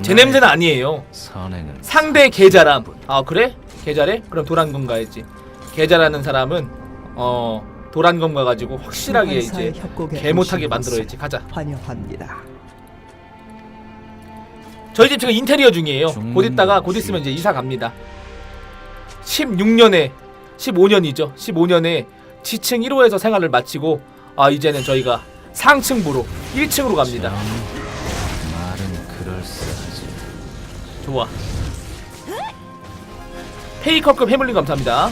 제 냄새는 아니에요. 선행은 상대 계자람. 아 그래? 계자래? 그럼 도란검 가야지. 계자라는 사람은 어 도란검 가가지고 확실하게 이제 개 못하게 만들어야지. 가자. 환영합니다. 저희 집 지금 인테리어 중이에요. 곧 있다가 곧 있으면 이제 이사 갑니다. 16년에 15년이죠. 15년에 지층 1호에서 생활을 마치고 아 이제는 저희가 상층부로 1층으로 갑니다. 좋아. 페이커급 해물림 감사합니다.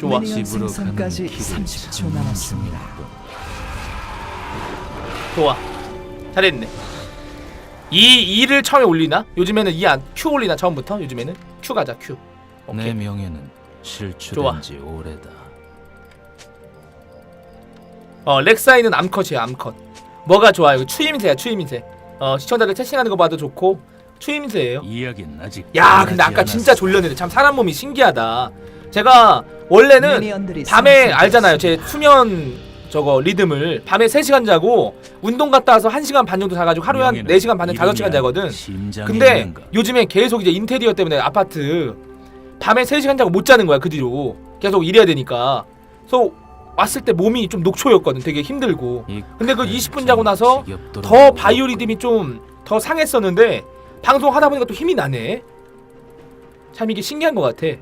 좋아. 미니언 집으로 생성까지 가는 길이 30초 참 남았습니다. 좋아. 잘했네. 이 2를 처음에 올리나? 요즘에는 이안 Q 올리나 처음부터? 요즘에는 Q 가자 Q. 내 오케이. 명예는 좋아. 실추된 지 오래다. 어 렉사이는 암컷이야 암컷. 뭐가 좋아요? 추임새야 추임새. 어 시청자들 채팅하는 거 봐도 좋고 추임새예요. 이야기는 아직 야 근데 아까 진짜. 졸렸는데 참 사람 몸이 신기하다. 제가 원래는 밤에. 알잖아요. 제 수면 저거 리듬을 밤에 3시간 자고 운동 갔다 와서 1시간 반 정도 자가지고 하루에 한 명예는 4시간 반에 5시간 이름이 자거든. 근데 있는가? 요즘에 계속 이제 인테리어 때문에 아파트 밤에 3시간 자고 못 자는 거야 그 뒤로 계속 일해야 되니까 그래서 왔을 때 몸이 좀 녹초였거든. 되게 힘들고. 이 근데 그칼 20분 자고 나서 더 바이오 리듬이 좀 더 상했었는데 방송 하다 보니까 또 힘이 나네. 참 이게 신기한 것 같아.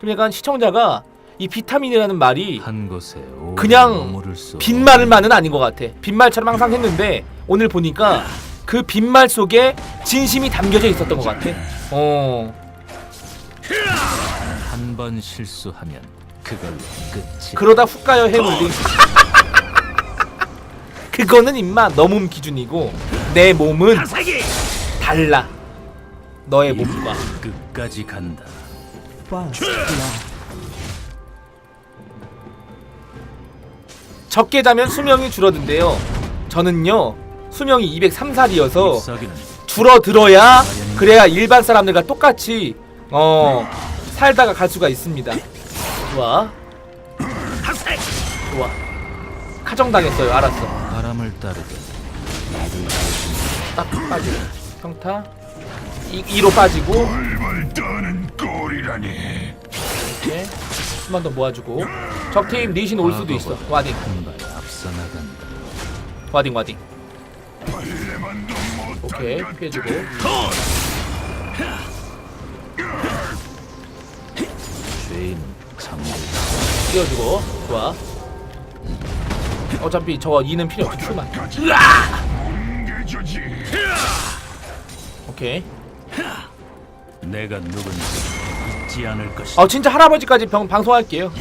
좀 약간 시청자가 이 비타민이라는 말이 한 그냥 빈말만은 아닌 것 같아. 빈말처럼 항상 했는데 오늘 보니까 그 빈말 속에 진심이 담겨져 있었던 것 같아. 어, 한 번 실수하면 그걸로 끝이. 그러다 훅 가요 해물리. 그거는 임마 너 몸 기준이고 내 몸은 달라. 너의 몸과. 끝까지 간다. 적게 자면 수명이 줄어든대요. 저는요 수명이 203살이어서 잎사귀는 줄어들어야 그래야 일반 사람들과 똑같이 어 살다가 갈 수가 있습니다. 좋아. 좋아. 카정당했어요. 알았어. 바람을 따르듯 딱 빠지고 평타. 이 2로 빠지고 떠는 꼴이라니 이렇게 한번 더 모아주고 적팀 리신 올 수도 있어. 와딩, 한발 앞서 나간다. 와딩, 와딩. 오케이 피해주고 죄인은 띄워주고 좋아. 어차피 저거 2는 필요 없어. 뭉개주지 오케이. 내가 누군지 잊지 않을 것이다. 아 진짜 할아버지까지 병, 방송할게요.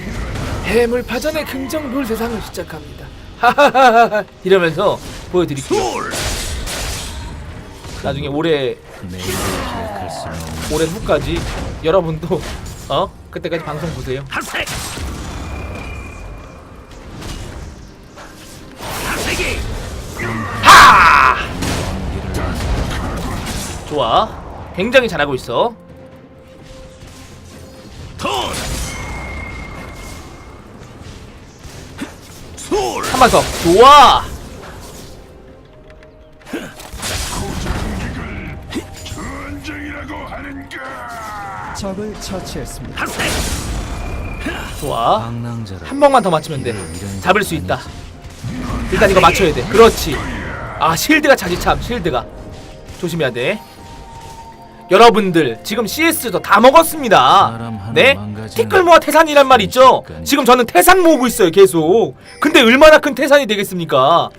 해물 파전의 긍정 롤 세상을 시작합니다. 하하하하 이러면서 보여드릴게요. 나중에 올해 내일을 기억할 수는 없는 올해 후까지 여러분도 어 그때까지 방송 보세요. 하! 좋아. 굉장히 잘하고 있어. 한번 더. 좋아. 적을 처치했습니다. 좋아. 방랑자라 한 번만 더 맞추면 돼. 잡을 수 있다. 일단 이거 맞춰야 돼. 그렇지. 아 실드가 자지참 실드가 조심해야 돼. 여러분들 지금 CS도 다 먹었습니다. 사람 하나 네? 망가지는 티끌 모아 태산이란 말 있죠? 순식간이. 지금 저는 태산 모으고 있어요 계속. 근데 얼마나 큰 태산이 되겠습니까?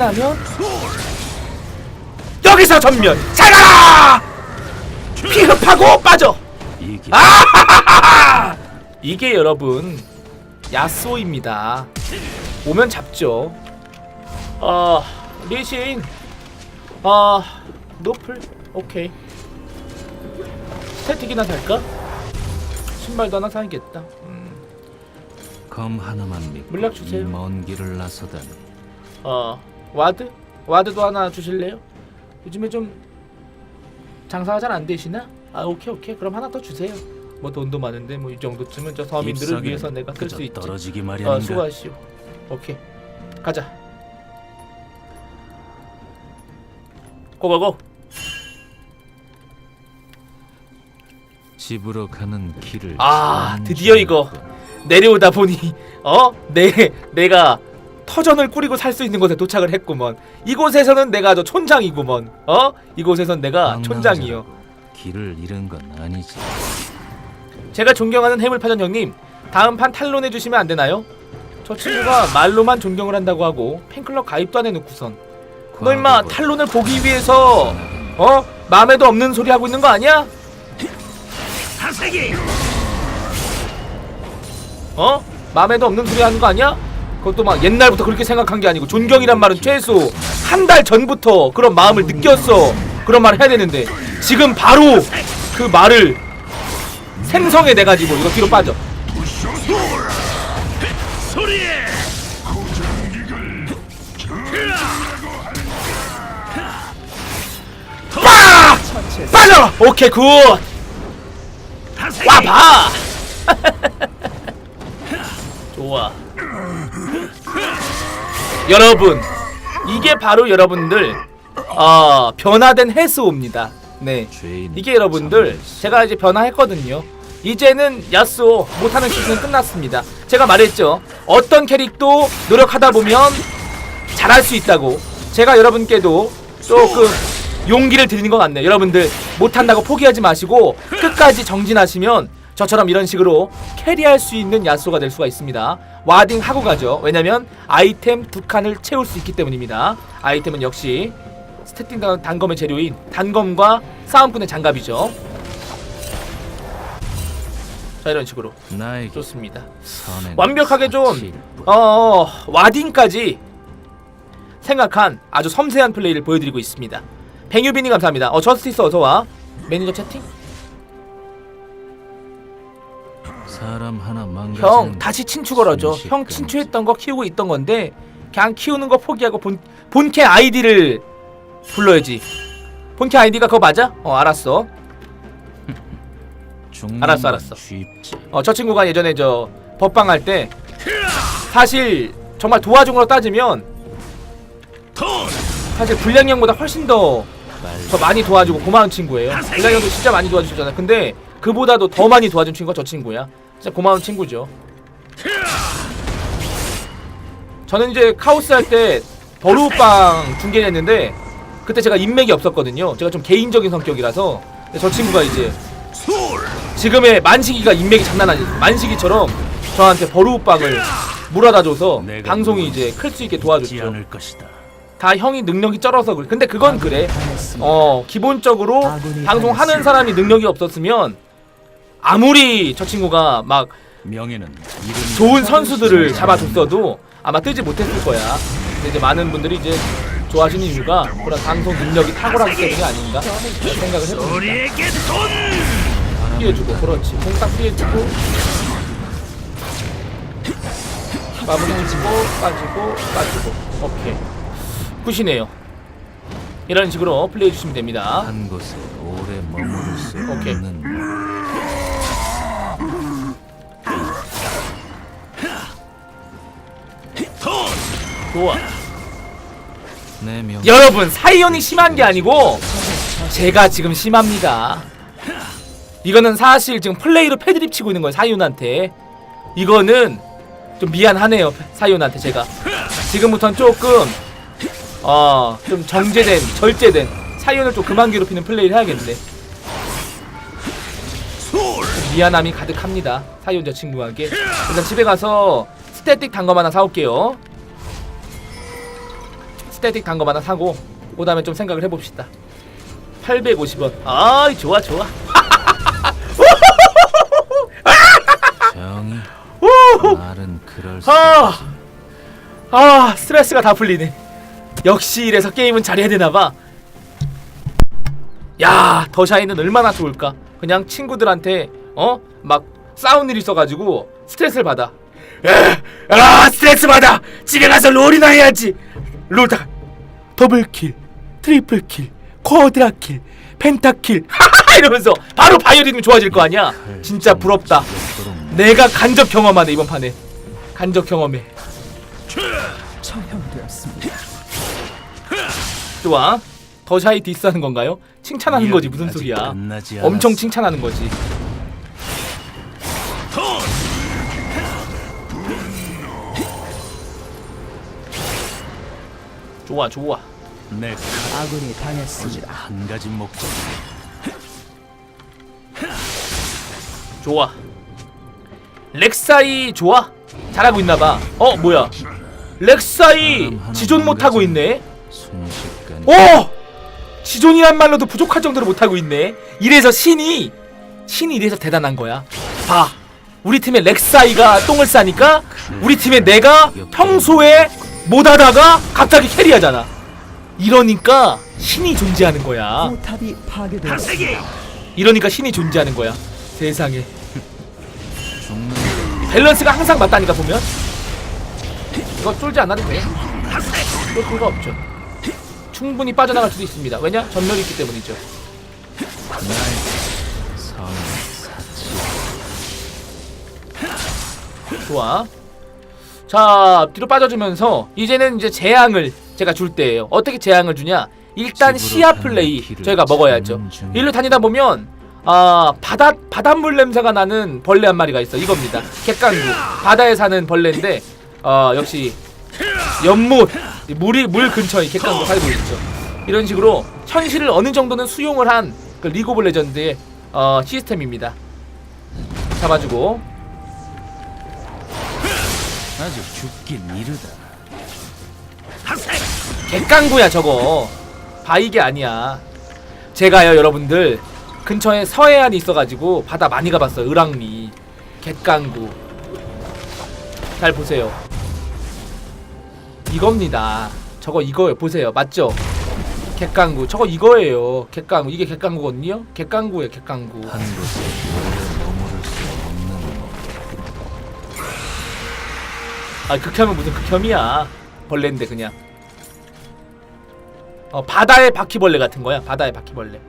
끝나면 여기서 전면 잘 가라! 피흡하고 빠져. 아! 이게 여러분 야쏘입니다. 오면 잡죠. 아 리신 아 노플 오케이 스태틱이나 살까? 신발도 하나 사야겠다. 음, 검 하나만 믿고 물약 주세요. 이먼 길을 나서다니 어 와드? 와드도 하나 주실래요? 요즘에 좀 장사가 잘 안 되시나? 아 오케이 오케이. 그럼 하나 더 주세요. 뭐 돈도 많은데 뭐 이 정도쯤은 저 서민들을 위해서 내가 쓸 수 있지. 떨어지기 어 마련인가? 수고하시오. 오케이. 가자. 고고고. 집으로 가는 길을 아, 참 드디어 이거. 내려오다 보니 어? 내 내가 터전을 꾸리고 살 수 있는 곳에 도착을 했구먼 이곳에서는 내가 저 촌장이구먼 어? 이곳에선 내가 촌장이요 길을 잃은 건 아니지 제가 존경하는 해물파전 형님 다음 판 탈론해 주시면 안 되나요? 저 친구가 말로만 존경을 한다고 하고 팬클럽 가입도 안 해놓고선 너 임마 탈론을 보기 위해서 어? 마음에도 없는 소리 하고 있는 거 아니야? 어? 마음에도 없는 소리 하는 거 아니야? 그것도 막 옛날부터 그렇게 생각한 게 아니고 존경이란 말은 최소 한 달 전부터 그런 마음을 느꼈어 그런 말을 해야 되는데 지금 바로 그 말을 생성해 내 가지고 이거 뒤로 빠져 빠! 빠져! 오케이 굿! 와봐! 좋아 여러분 이게 바로 여러분들 어, 변화된 해수옵니다. 네. 이게 여러분들 제가 이제 변화했거든요. 이제는 야스오 못하는 시즌은 끝났습니다. 제가 말했죠. 어떤 캐릭도 노력하다 보면 잘할 수 있다고. 제가 여러분께도 조금 용기를 드리는 것 같네요. 여러분들 못한다고 포기하지 마시고 끝까지 정진하시면 저처럼 이런 식으로 캐리할 수 있는 야스오가 될 수가 있습니다 와딩 하고 가죠 왜냐면 아이템 두 칸을 채울 수 있기 때문입니다 아이템은 역시 스태팅 단- 단검의 재료인 단검과 싸움꾼의 장갑이죠. 자 이런 식으로 좋습니다. 완벽하게 좀 사치일 뿐. 어, 와딩까지 생각한 아주 섬세한 플레이를 보여드리고 있습니다. 백유빈이 감사합니다. 어 저스티스 어서 와. 매니저 채팅? 사람 하나 망가지는 형 다시 친추 걸어줘. 순식간이지. 형 친추했던 거 키우고 있던 건데 그냥 키우는 거 포기하고 본 본캐 아이디를 불러야지. 본캐 아이디가 그거 맞아? 어 알았어. 죽는 알았어, 건 알았어. 쉽지 어, 저 친구가 예전에 저 법방 할 때 사실 정말 걸로 따지면 사실 불량형보다 훨씬 더, 더 많이 도와주고 고마운 친구예요. 불량형도 진짜 많이 도와주셨잖아요. 근데 그보다도 더 많이 도와준 친구가 저 친구야. 진짜 고마운 친구죠. 저는 이제 카오스 할 때 버루빵 중계를 했는데 그때 제가 인맥이 없었거든요. 제가 좀 개인적인 성격이라서 저 친구가 이제 지금의 만식이가 인맥이 장난 아니죠. 만식이처럼 저한테 버루빵을 물어다 줘서 내가 방송이 이제 클 수 있게 지 도와줬죠. 다 형이 능력이 쩔어서 그래. 근데 그건 그래. 어 기본적으로 방송하는. 사람이 능력이 없었으면 아무리 저 친구가 막 명예는 좋은 선수들을 잡아줬어도 아마 뜨지 못했을 거야. 근데 이제 많은 분들이 이제 좋아하시는 이유가 그런 방송 능력이 탁월하기 때문이 아닌가 생각을 해봅니다. 피해주고 그렇지. 공딱 피해주고 마무리 해주고 빠지고 빠지고 오케이 굿이네요. 이런 식으로 플레이해 주시면 됩니다. 한 곳에 오래 머무를 수 오케이. 없는 좋아. 내 명. 여러분 사이온이 심한 게 아니고 제가 지금 심합니다. 이거는 사실 지금 플레이로 패드립 치고 있는 거예요 사이온한테. 이거는 좀 미안하네요 사이온한테 제가. 지금부터는 조금 어 좀 정제된 절제된 사이온을 좀 그만 괴롭히는 플레이를 해야겠네. 좀 미안함이 가득합니다 사이온 저 친구에게. 일단 집에 가서 스태틱 단검 하나 사올게요. 스태틱 단검 하나 사고 그 다음에 좀 생각을 해봅시다. 850원. 아이 좋아 좋아. 정이 말은 그럴 수 아, 아 스트레스가 다 풀리네. 역시 이래서 게임은 잘해야 되나봐. 야 더샤이는 얼마나 좋을까? 그냥 친구들한테 어? 막 싸운 일 있어가지고 스트레스를 받아. 에, 아 스트레스 받아! 집에 가서 롤이나 해야지! 롤다 더블킬 트리플킬 쿼드라킬 펜타킬. 이러면서 바로 바이오 리듬이 좋아질 거 아니야? 진짜 부럽다. 내가 간접 경험하네 이번 판에. 간접 경험해 처형되었습니다. 좋아. 더 샤이 디스하는 건가요? 칭찬하는 거지 무슨 소리야? 엄청. 칭찬하는 거지. 좋아 좋아 내 칼, 아군이 당했습니다. 한 가지 목적. 좋아 렉사이 좋아 잘하고 있나봐 어 뭐야 렉사이 지존 못하고 있네 오! 지존이란 말로도 부족할 정도로 못하고 있네. 이래서 신이 신이 이래서 대단한 거야. 봐. 우리 팀의 렉사이가 똥을 싸니까 우리 팀의 내가 평소에 못하다가 갑자기 캐리하잖아. 이러니까 신이 존재하는 거야. 포탑이 파괴되었습니다. 이러니까 신이 존재하는 거야. 세상에. 밸런스가 항상 맞다니까 보면. 이거 쫄지 않아도 돼. 쫄 필요가 없죠. 충분히 빠져나갈 수도 있습니다. 왜냐? 전멸이 있기 때문이죠. 좋아. 자, 뒤로 빠져주면서 이제는 이제 재앙을 제가 줄 때예요. 어떻게 재앙을 주냐? 일단 시야 플레이 저희가 먹어야죠. 일로 다니다 보면 아 바다 바닷물 냄새가 나는 벌레 한 마리가 있어. 이겁니다. 객강구 바다에 사는 벌레인데 어 역시 연못 이 물이 물 근처에 객강구 살고 있죠. 이런 식으로 현실을 어느 정도는 수용을 한 그 리그 오브 레전드의 어 시스템입니다. 잡아주고 아직 죽긴 이르다. 객강구야 저거. 바이게 아니야. 제가요 여러분들. 근처에 서해안이 있어가지고 바다 많이 가봤어요 을왕리. 객강구. 잘 보세요. 이겁니다. 저거 이거예요 보세요. 맞죠? 객강구. 저거 이거예요. 객강구. 이게 객강구거든요? 객강구예요 객강구. 한 곳에 오래 머무를 수 없는 아 극혐은 무슨 극혐이야? 벌레인데 그냥 어 바다의 바퀴벌레 같은 거야 바다의 바퀴벌레.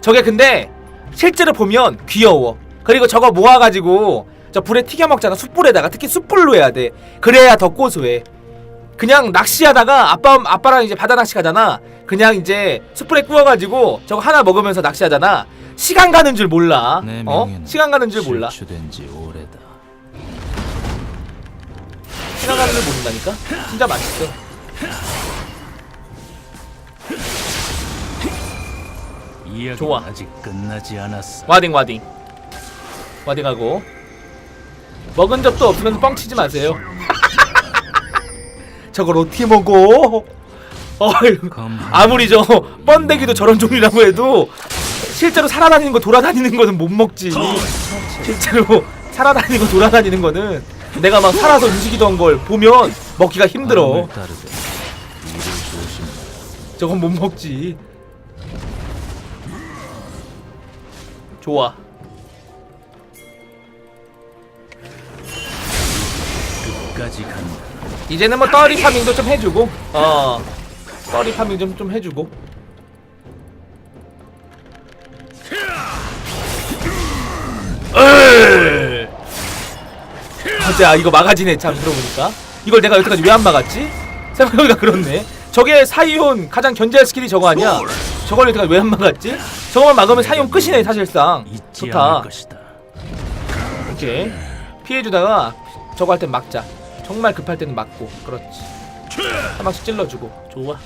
저게 근데 실제로 보면 귀여워. 그리고 저거 모아가지고 저 불에 튀겨 먹잖아 숯불에다가. 특히 숯불로 해야 돼. 그래야 더 고소해. 그냥 낚시하다가 아빠 아빠랑 이제 바다 낚시 가잖아. 그냥 이제 숯불에 구워가지고 저거 하나 먹으면서 낚시하잖아. 시간 가는 줄 몰라. 내 어? 시간 가는 줄 몰라. 실추된 지 오래다. 시간 가는 줄 모른다니까? 진짜 맛있어 이야기는 좋아. 아직 끝나지 않았어. 와딩 와딩 와딩하고 먹은 적도 없으면서 뻥치지 마세요 저걸 어떻게 먹어 어휴 검 아무리 저 번데기도 저런 종류라고 해도 실제로 살아다니는 거 돌아다니는 거는 못 먹지 실제로 살아다니고 돌아다니는 거는 내가 막 살아서 움직이던 걸 보면 먹기가 힘들어 마음을 따르되 이를 조심. 저건 못 먹지 좋아 끝까지 간다. 이제는 뭐 떠리 파밍도 좀 해주고 어 떠리 파밍 좀 좀 해주고 으이. 아, 이거 마가지네 참 들어보니까 이걸 내가 여태까지 왜 안 막았지? 생각해보니까 그렇네 저게 사이온 가장 견제할 스킬이 저거 아니야? 저걸 여태까지 왜 안 막았지? 저거만 막으면 사이온 끝이네 사실상. 좋다. 이렇게 피해주다가 저거 할 땐 막자. 정말 급할 때는 막고. 그렇지. 한 방씩 찔러주고. 좋아.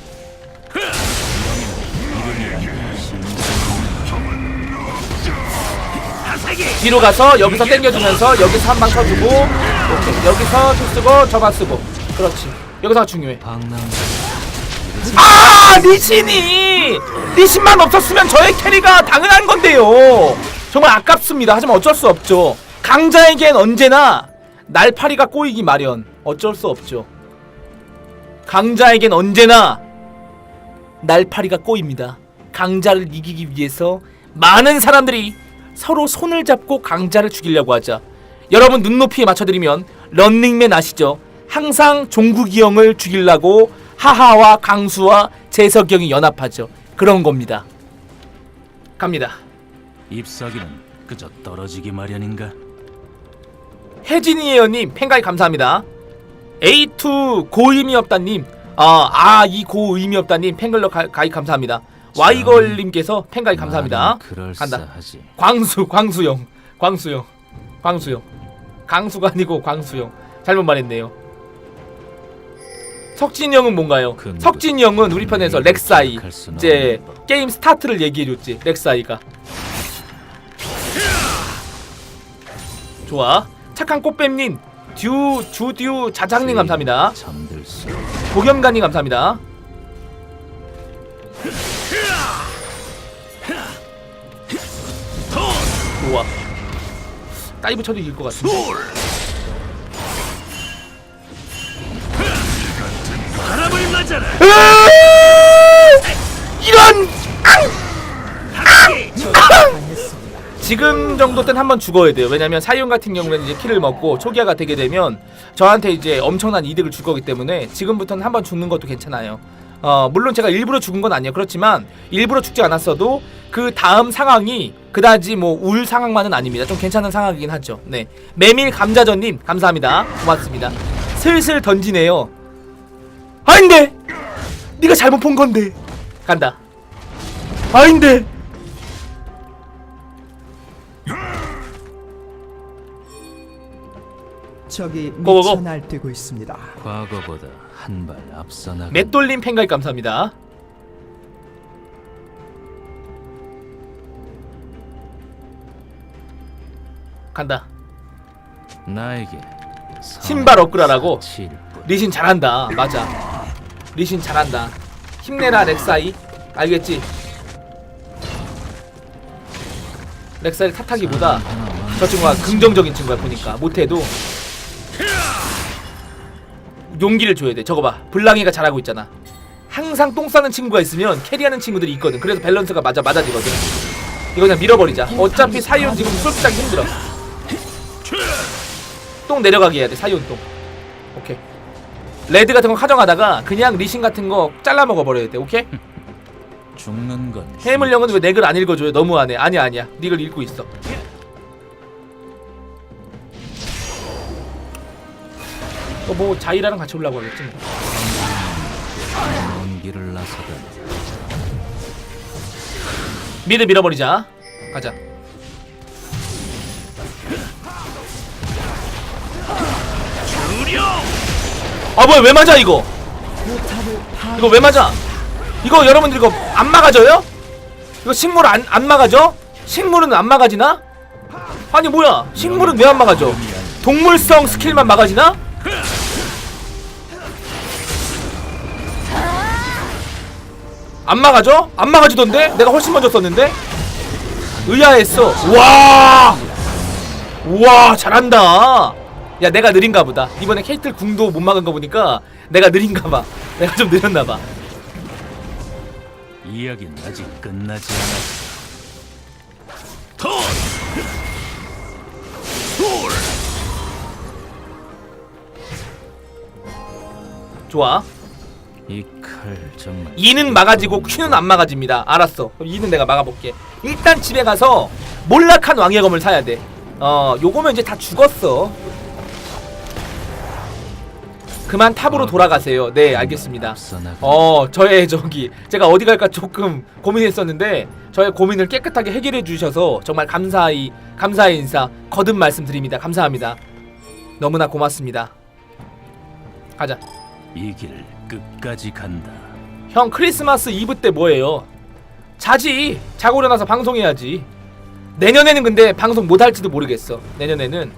뒤로 가서 여기서 당겨주면서 여기서 한 방 쳐주고 오케이. 여기서 초 쓰고 저만 쓰고. 그렇지. 여기서가 중요해. 아 리신이 리신만 없었으면 저의 캐리가 당연한 건데요. 정말 아깝습니다. 하지만 어쩔 수 없죠. 강자에겐 언제나 날파리가 꼬이기 마련. 어쩔 수 없죠. 강자에겐 언제나 날파리가 꼬입니다. 강자를 이기기 위해서 많은 사람들이 서로 손을 잡고 강자를 죽이려고 하자. 여러분 눈높이에 맞춰드리면 런닝맨 아시죠? 항상 종국이 형을 죽이려고 하하와 강수와 재석이 형이 연합하죠. 그런 겁니다. 갑니다. ip사기는 그저 떨어지기 마련인가? 혜진이에요님 팬가입 감사합니다. A2 고의미 없다님 아아이 고의미 없다님 팬글러 가, 가입 감사합니다. 와이걸님께서 팬가입 감사합니다. 간다. 그럴싸하지. 광수 광수형 광수형 광수형 강수가 아니고 광수형 잘못 말했네요. 석진이 형은 뭔가요? 그 석진이 형은 우리 편에서 렉사이. 이제. 게임 스타트를 얘기해줬지 렉사이가. 좋아. 착한 꽃뱀님 듀 주듀 자장님 감사합니다. 도겸가님 감사합니다. 좋아 다이브 쳐도 이길 것 같은데 이런 지금 정도 땐 한번 죽어야 돼요. 왜냐면 사이온 같은 경우에는 이제 키를 먹고 초기화가 되게 되면 저한테 이제 엄청난 이득을 줄 거기 때문에 지금부터는 한번 죽는 것도 괜찮아요. 어 물론 제가 일부러 죽은 건 아니에요. 그렇지만 일부러 죽지 않았어도 그 다음 상황이 그다지 뭐 울 상황만은 아닙니다. 좀 괜찮은 상황이긴 하죠. 네 메밀 감자전님 감사합니다. 고맙습니다. 슬슬 던지네요. 아닌데 네가 잘못 본 건데 간다. 아닌데 적이 고고고. 미쳐 날뛰고 있습니다. 과거보다 한 발 앞서 나가. 맷돌림 팬가입 감사합니다. 간다. 나에게 신발 업그라라고? 리신 잘한다. 맞아. 리신 잘한다. 힘내라 렉사이. 알겠지? 렉사이 탓하기보다 저 친구가 긍정적인 친구야 보니까 못해도 용기를 줘야 돼. 저거 봐. 블랑이가 잘하고 있잖아. 항상 똥 싸는 친구가 있으면 캐리하는 친구들이 있거든. 그래서 밸런스가 맞아 맞아지거든. 이거 그냥 밀어버리자. 어차피 사이온 지금 풀프하기 힘들어. 똥 내려가게 해야 돼. 사이온 똥. 오케이. 레드 같은 거 가져가다가 그냥 리신 같은 거 잘라 먹어 버려야 돼. 오케이? 죽는 건 해물 형은 왜 넥을 안 읽어줘요? 너무하네. 아니야 아니야. 닉을 읽고 있어. 너뭐 자이라랑 같이 올라고 하겠지 뭐. 먼 길을 나서다니. 미드 밀어버리자. 가자. 아 뭐야 왜 맞아 이거? 이거 왜 맞아? 이거 여러분들 이거 안 막아져요? 이거 식물 안, 안 막아져? 식물은 안 막아지나? 아니 뭐야 식물은 왜 안 막아져? 동물성 스킬만 막아지나? 안 막아져? 안 막아지던데? 내가 훨씬 먼저 썼는데? 의아했어 와! 우와 잘한다 야 내가 느린가 보다. 이번에 케이틀 궁도 못 막은 거 보니까 내가 느린가 봐. 내가 좀 느렸나 봐. 이야기는 아직 끝나지 않았어. 좋아. 이칼 정말 2는 막아지고 Q는 안 막아집니다. 알았어. 그럼 2는 내가 막아볼게. 일단 집에 가서 몰락한 왕의 검을 사야 돼어 요거면 이제 다 죽었어 그만 탑으로 돌아가세요. 네 알겠습니다. 어 저의 저기 제가 어디 갈까 조금 고민했었는데 저의 고민을 깨끗하게 해결해 주셔서 정말 감사히 감사의 인사 거듭 말씀드립니다. 감사합니다. 너무나 고맙습니다. 가자. 이 길을 끝까지 간다. 형 크리스마스 이브 때 뭐예요? 자지! 자고 일어나서 방송해야지. 내년에는 근데 방송 못 할지도 모르겠어. 내년에는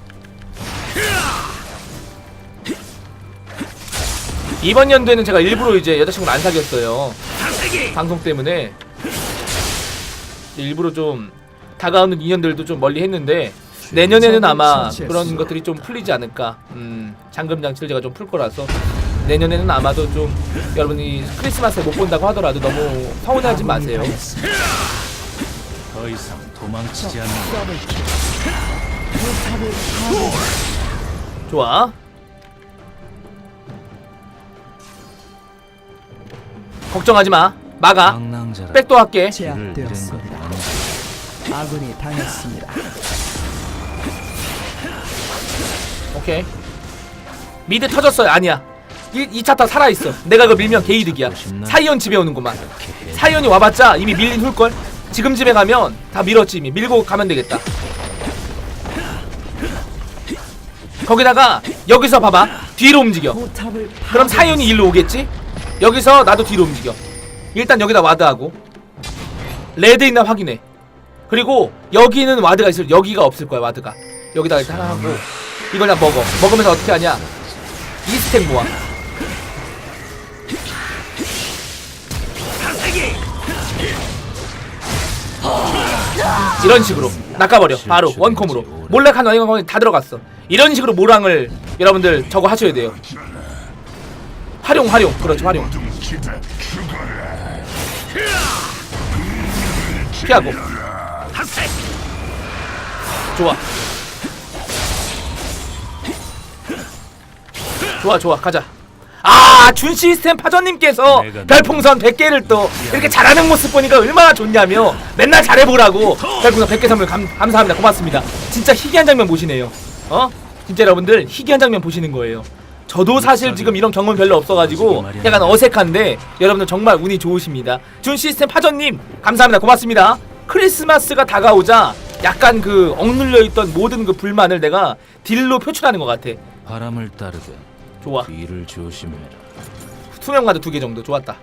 이번 연도에는 제가 일부러 이제 여자친구를 안 사귀었어요. 방송 때문에. 일부러 좀 다가오는 인연들도 좀 멀리 했는데 내년에는 아마 그런 것들이 좀 풀리지 않을까. 음 잠금 장치를 제가 좀 풀 거라서. 내년에는 아마도 좀 여러분이 크리스마스에 못 본다고 하더라도 너무 서운해하지 마세요. 더 이상 도망치지 않는 좋아 걱정하지 마. 막아. 방랑자라. 백도 할게. 제압되었습니다. 아군이 당했습니다. 오케이. 미드 터졌어요. 아니야. 1, 2차 타 살아있어. 내가 그 밀면 개이득이야. 사이온 집에 오는구만. 사이온이 와봤자 이미 밀린 훌걸? 지금 집에 가면 다 밀었지 이미. 밀고 가면 되겠다. 거기다가 여기서 봐봐. 뒤로 움직여. 포탑을 그럼 사이온이 일로 오겠지 여기서 나도 뒤로 움직여. 일단 여기다 와드하고. 레드 있나 확인해. 그리고 여기는 와드가 있을 여기가 없을 거야 와드가. 여기다가 일단 하나 하고. 이걸 다 먹어. 먹으면서 어떻게 하냐? 이 스택 모아. 이런 식으로. 낚아버려. 바로. 원콤으로. 몰래 칸 원콤이 다 들어갔어. 이런 식으로 모랑을 여러분들 저거 하셔야 돼요 활용 활용. 그렇죠 활용. 피하고. 좋아. 좋아 좋아. 가자. 아 준 시스템 파전님께서 별풍선 100개를 또 이렇게 잘하는 모습 보니까 얼마나 좋냐며 맨날 잘해보라고 별풍선 100개 선물 감, 감사합니다. 고맙습니다. 진짜 희귀한 장면 보시네요. 어? 진짜 여러분들 희귀한 장면 보시는 거예요 저도 사실 지금 이런 경험 별로 없어가지고 약간 어색한데 여러분들 정말 운이 좋으십니다. 준 시스템 파전님 감사합니다. 고맙습니다. 크리스마스가 다가오자 약간 그 억눌려 있던 모든 그 불만을 내가 딜로 표출하는 것 같아. 바람을 따르되 좋아. 뒤를 조심해라. 투명가드 두개 정도. 좋았다